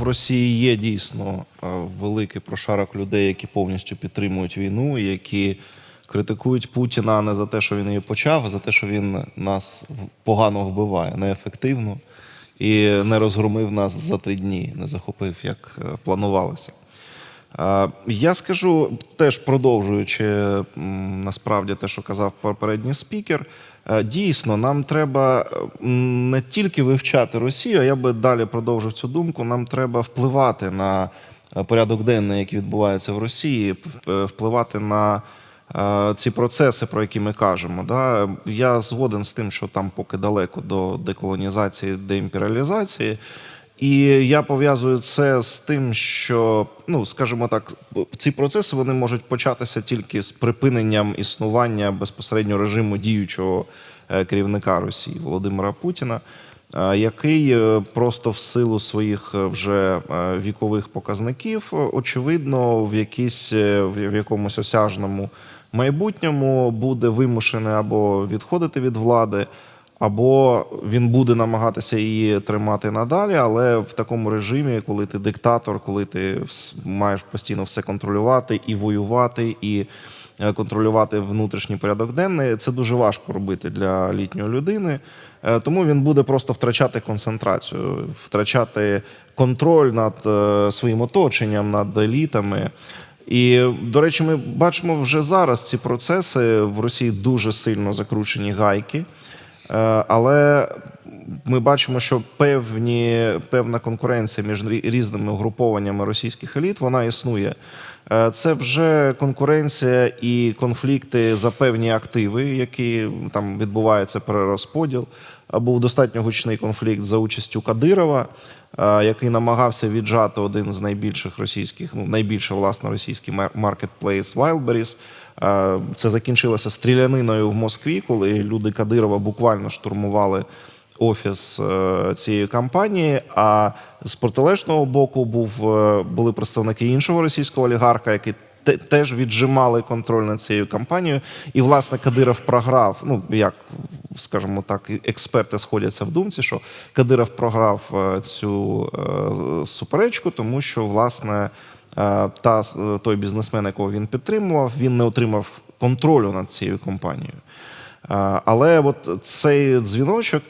в Росії є дійсно е, великий прошарок людей, які повністю підтримують війну, які критикують Путіна не за те, що він її почав, а за те, що він нас погано вбиває, неефективно і не розгромив нас за три дні, не захопив, як е, планувалося. Я скажу, теж продовжуючи насправді те, що казав попередній спікер. е, Дійсно, нам треба не тільки вивчати Росію, а я би далі продовжив цю думку. Нам треба впливати на е, порядок денний, який відбувається в Росії, е, впливати на ці процеси, про які ми кажемо. Я згоден з тим, що там поки далеко до деколонізації, деімперіалізації. І я пов'язую це з тим, що, ну скажімо так, ці процеси вони можуть початися тільки з припиненням існування безпосередньо режиму діючого е, керівника Росії Володимира Путіна, е, який е, просто в силу своїх вже вікових показників, очевидно, в якійсь в якомусь осяжному майбутньому буде вимушений або відходити від влади. Або він буде намагатися її тримати надалі, але в такому режимі, коли ти диктатор, коли ти маєш постійно все контролювати і воювати, і е, контролювати внутрішній порядок денний, це дуже важко робити для літньої людини. Е, Тому він буде просто втрачати концентрацію, втрачати контроль над е, своїм оточенням, над елітами. І, до речі, ми бачимо вже зараз ці процеси в Росії дуже сильно закручені гайки. Е, Але ми бачимо, що певні, певна конкуренція між різними угрупованнями російських еліт вона існує. Е, Це вже конкуренція і конфлікти за певні активи, які там відбувається перерозподіл. А Був достатньо гучний конфлікт за участю Кадирова, е, який намагався віджати один з найбільших російських, ну найбільше власне російський маркетплейс Wildberries. Е, Це закінчилося стріляниною в Москві, коли люди Кадирова буквально штурмували офіс е, цієї компанії. А з протилежного боку був е, були представники іншого російського олігарха, які теж віджимали контроль над цією компанією. І власне Кадиров програв. Ну як скажімо так, експерти сходяться в думці, що Кадиров програв цю суперечку, тому що власне. Е, Та е, той бізнесмен, якого він підтримував, він не отримав контролю над цією компанією. Е, Але от цей дзвіночок,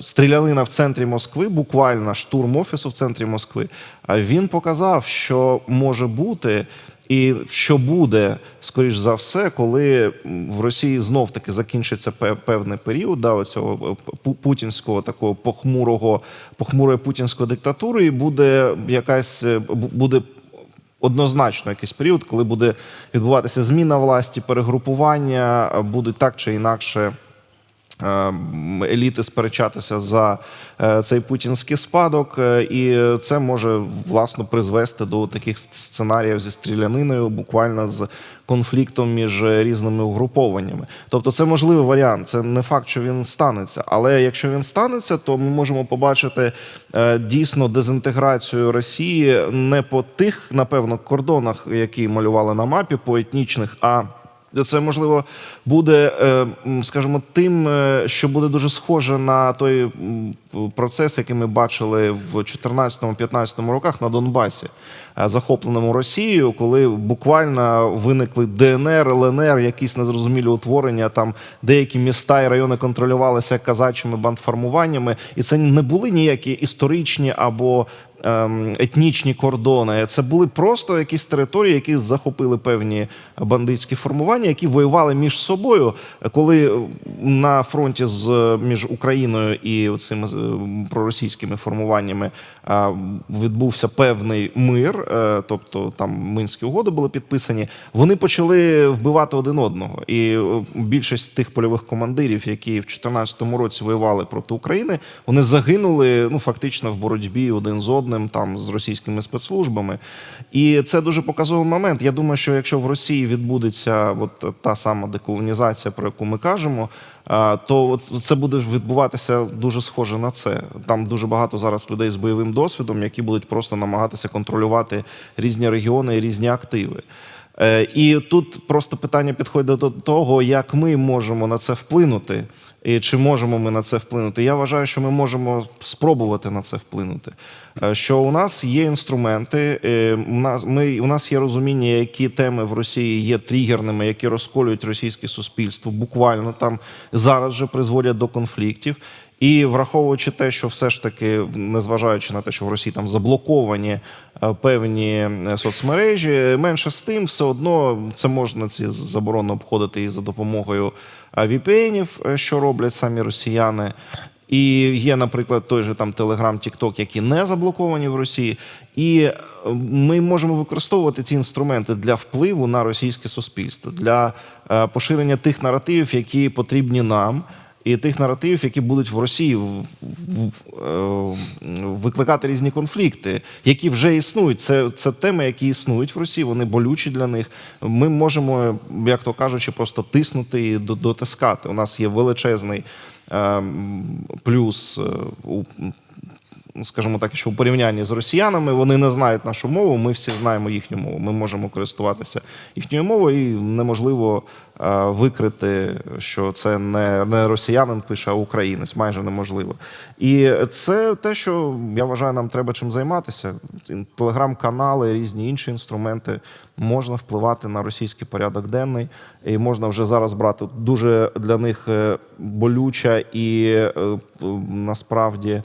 стрілянина в центрі Москви, буквально штурм офісу в центрі Москви, він показав, що може бути. І що буде, скоріш за все, коли в Росії знов таки закінчиться певний період да, цього путінського такого похмурого, похмурої путінської диктатури, і буде якась буде однозначно якийсь період, коли буде відбуватися зміна власті, перегрупування, будуть так чи інакше. Е, Еліти сперечатися за е, цей путінський спадок, е, і це може власно призвести до таких сценаріїв зі стріляниною, буквально з конфліктом між різними угрупованнями. Тобто, це можливий варіант. Це не факт, що він станеться. Але якщо він станеться, то ми можемо побачити дійсно дезінтеграцію Росії не по тих, напевно, кордонах, які малювали на мапі, по етнічних, а це можливо буде, е, скажімо, тим, е, що буде дуже схоже на той процес, який ми бачили в 14-15 роках на Донбасі, е, захопленому Росією, коли буквально виникли ДНР, ЛНР, якісь незрозумілі утворення. Там деякі міста і райони контролювалися казачими бандформуваннями, і це не були ніякі історичні або етнічні кордони. Це були просто якісь території, які захопили певні бандитські формування, які воювали між собою, коли на фронті з між Україною і цими е, проросійськими формуваннями е, відбувся певний мир, е, тобто там мінські угоди були підписані. Вони почали вбивати один одного, і більшість тих польових командирів, які в 2014 році воювали проти України, вони загинули ну фактично в боротьбі один з одним, там з російськими спецслужбами. І це дуже показовий момент. Я думаю, що якщо в Росії відбудеться от та сама деколонізація, про яку ми кажемо. То це буде відбуватися дуже схоже на це. Там дуже багато зараз людей з бойовим досвідом, які будуть просто намагатися контролювати різні регіони і різні активи. Е, І тут просто питання підходить до того, як ми можемо на це вплинути. І чи можемо ми на це вплинути? Я вважаю, що ми можемо спробувати на це вплинути. Е, Що у нас є інструменти, е, у нас ми у нас є розуміння, які теми в Росії є тригерними, які розколюють російське суспільство. Буквально там зараз же призводять до конфліктів. І враховуючи те, що все ж таки, незважаючи на те, що в Росії там заблоковані е, певні е, соцмережі, менше з тим, все одно це можна ці заборони обходити і за допомогою е, VPN-ів, що роблять самі росіяни. І є, наприклад, той же там Telegram, TikTok, які не заблоковані в Росії. І ми можемо використовувати ці інструменти для впливу на російське суспільство, для поширення тих наративів, які потрібні нам і тих наративів, які будуть в Росії е, викликати різні конфлікти, які вже існують. Це, це теми, які існують в Росії, вони болючі для них. Ми можемо, як то кажучи, просто тиснути і дотискати. У нас є величезний е, плюс е, у скажімо так, що у порівнянні з росіянами вони не знають нашу мову. Ми всі знаємо їхню мову. Ми можемо користуватися їхньою мовою, і неможливо е, викрити, що це не, не росіянин пише, а українець. Майже неможливо. І це те, що я вважаю, нам треба чим займатися. Телеграм-канали, різні інші інструменти можна впливати на російський порядок денний, і можна вже зараз брати дуже для них е, болюча і е, насправді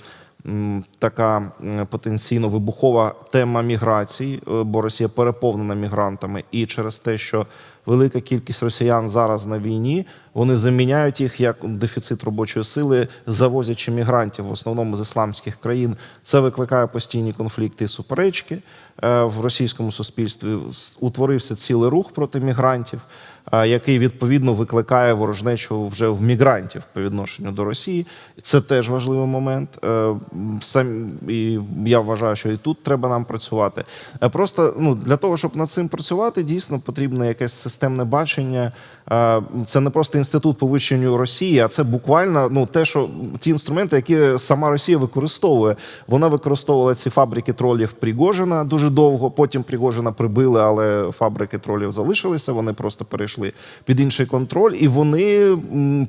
така потенційно вибухова тема міграції, е, бо Росія переповнена мігрантами, і через те, що велика кількість росіян зараз на війні, вони заміняють їх як дефіцит робочої сили, завозячи мігрантів в основному з ісламських країн. Це викликає постійні конфлікти і суперечки е, в російському суспільстві. Утворився цілий рух проти мігрантів який відповідно викликає ворожнечу вже в мігрантів по відношенню до Росії. Це теж важливий момент. Е, Сам і я вважаю, що і тут треба нам працювати. Е, Просто ну для того, щоб над цим працювати, дійсно потрібне якесь системне бачення. Е, Це не просто інститут по вивченню Росії, а це буквально ну те, що ті інструменти, які сама Росія використовує. Вона використовувала ці фабрики тролів Пригожина дуже довго. Потім Пригожина прибили, але фабрики тролів залишилися. Вони просто перейшли під інший контроль, і вони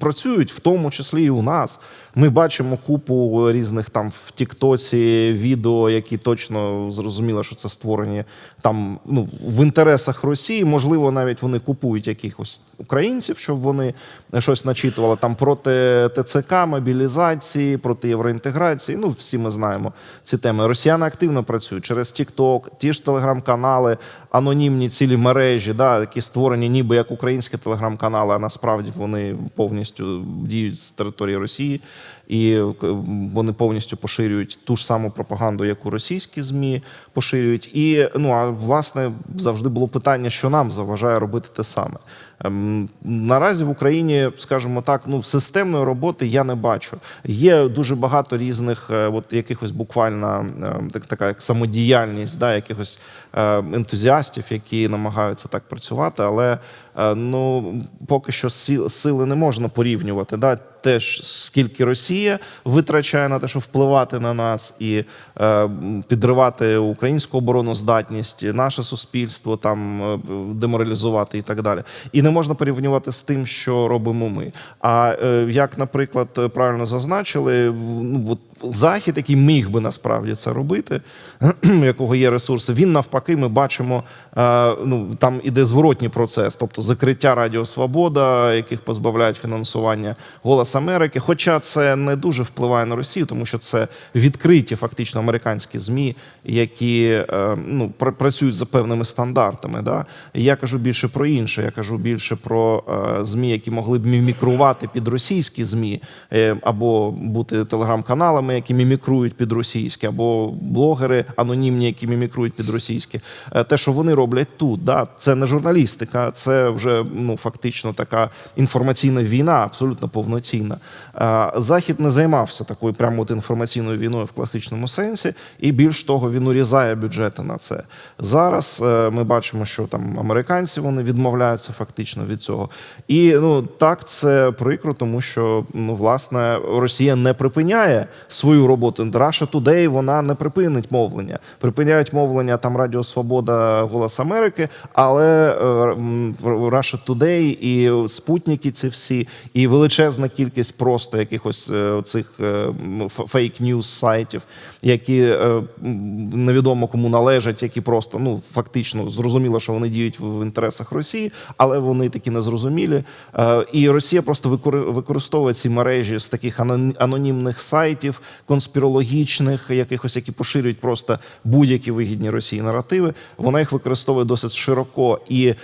працюють в тому числі і у нас. Ми бачимо купу різних там в Тіктоці відео, які точно зрозуміло, що це створені там ну в інтересах Росії. Можливо, навіть вони купують якихось українців, щоб вони щось начитували там проти ТЦК, мобілізації, проти євроінтеграції. Ну всі ми знаємо ці теми. Росіяни активно працюють через Тікток, ті ж телеграм-канали, анонімні цілі мережі, да, які створені ніби як українські телеграм-канали, а насправді вони повністю діють з території Росії. І е, вони повністю поширюють ту ж саму пропаганду, яку російські змі поширюють. І ну а власне завжди було питання, що нам заважає робити те саме. Ем, Наразі в Україні, скажімо так, ну системної роботи я не бачу. Є дуже багато різних, е, от якихось буквально е, так, така як самодіяльність, да, якихось е, ентузіастів, які намагаються так працювати, але е, ну поки що сили не можна порівнювати. Да, те ж скільки Росія витрачає на те, щоб впливати на нас і е, підривати українську обороноздатність, наше суспільство там е, деморалізувати і так далі. І не можна порівнювати з тим, що робимо ми. А е, як, наприклад, правильно зазначили, ну, от захід, який міг би насправді це робити, якого є ресурси, він навпаки, ми бачимо, е, ну там іде зворотній процес, тобто закриття Радіо Свобода, яких позбавляють фінансування Голос Америки. Хоча це не дуже впливає на Росію, тому що це відкриті фактично американські змі, які е, ну працюють за певними стандартами. Да? Я кажу більше про інше. Я кажу більше про е, змі, які могли б мімікрувати під російські змі, або бути телеграм-каналами, які мімікрують під російські, або блогери анонімні, які мімікрують під російські. Е, Те, що вони роблять тут, да, це не журналістика, це вже ну фактично така інформаційна війна, абсолютно повноцінна. Е, Захід не займався такою прямо от інформаційною війною в класичному сенсі, і більш того, він урізає бюджети на це. Зараз е, ми бачимо, що там американці вони відмовляються фактично від цього. І ну так це прикро, тому що ну власне Росія не припиняє свою роботу. Russia Today, вона не припинить мовлення. Припиняють мовлення там Радіо Свобода, Голос Америки, але е, Russia Today і спутники ці всі, і величезна кількість просто якихось е, цих фейк-ньюс сайтів, які е, невідомо кому належать, які просто ну фактично зрозуміло, що вони діють в інтересах Росії, але вони такі незрозумілі. Е, І Росія просто викори- використовує ці мережі з таких анон- анонімних сайтів, конспірологічних, якихось, які поширюють просто будь-які вигідні Росії наративи. Вона їх використовує досить широко. І е,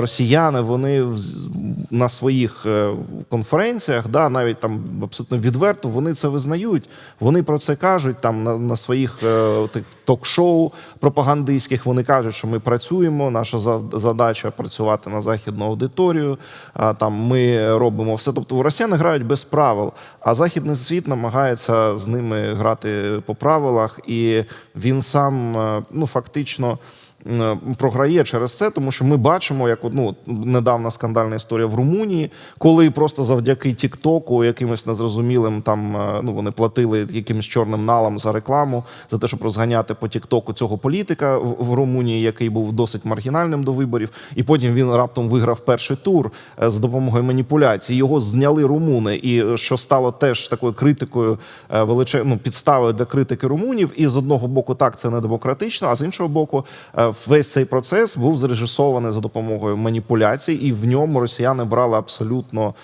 росіяни вони вз- на своїх е, конференціях, да, навіть там абсолютно відверто, вони це визнають. Вони про це кажуть там на, на своїх е, тих ток-шоу пропагандистських. Вони кажуть, що ми працюємо. Наша за- задача працювати на західну аудиторію. А там ми робимо все. Тобто росіяни грають без правил, а західний світ намагається з ними грати по правилах, і він сам е, ну фактично. М, Програє через це, тому що ми бачимо, як ну, недавна скандальна історія в Румунії, коли просто завдяки Тіктоку, якимось незрозумілим там е, ну вони платили якимось чорним налам за рекламу, за те, щоб розганяти по Тіктоку цього політика в, Румунії, який був досить маргінальним до виборів, і потім він раптом виграв перший тур е, з допомогою маніпуляцій. Його зняли румуни, і е, що стало теж такою критикою е, величе... ну, підставою для критики румунів. І з одного боку, так це не демократично, а з іншого боку, е, весь цей процес був зрежисований за допомогою маніпуляцій, і в ньому росіяни брали абсолютно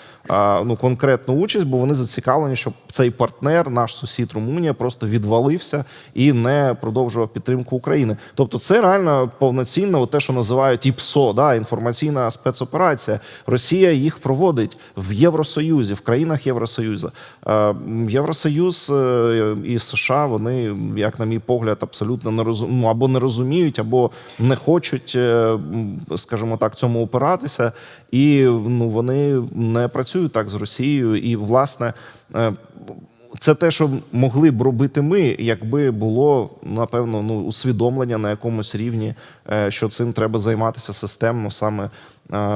ну конкретну участь, бо вони зацікавлені, щоб цей партнер, наш сусід Румунія, просто відвалився і не продовжував підтримку України. Тобто, це реально повноцінно те, що називають ІПСО, да, інформаційна спецоперація. Росія їх проводить в Євросоюзі, в країнах Євросоюзу. Євросоюз е, і США, вони, як на мій погляд, абсолютно не розум... ну, або не розуміють, або не хочуть, е, скажімо так, цьому опиратися, і ну вони не працюють так з Росією. І власне. е, Це те, що могли б робити ми, якби було напевно ну усвідомлення на якомусь рівні, е, що цим треба займатися системно. Саме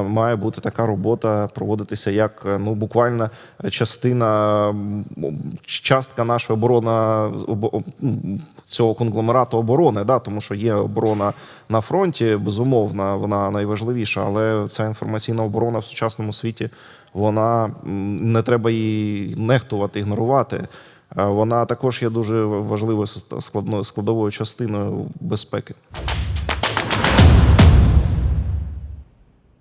має бути така робота проводитися як е, ну буквально частина частка нашої оборона обо- цього конгломерату оборони, да, тому що є оборона на фронті, безумовно, вона найважливіша, але ця інформаційна оборона в сучасному світі вона не треба її нехтувати, ігнорувати. Е, Вона також є дуже важливою складною складовою частиною безпеки.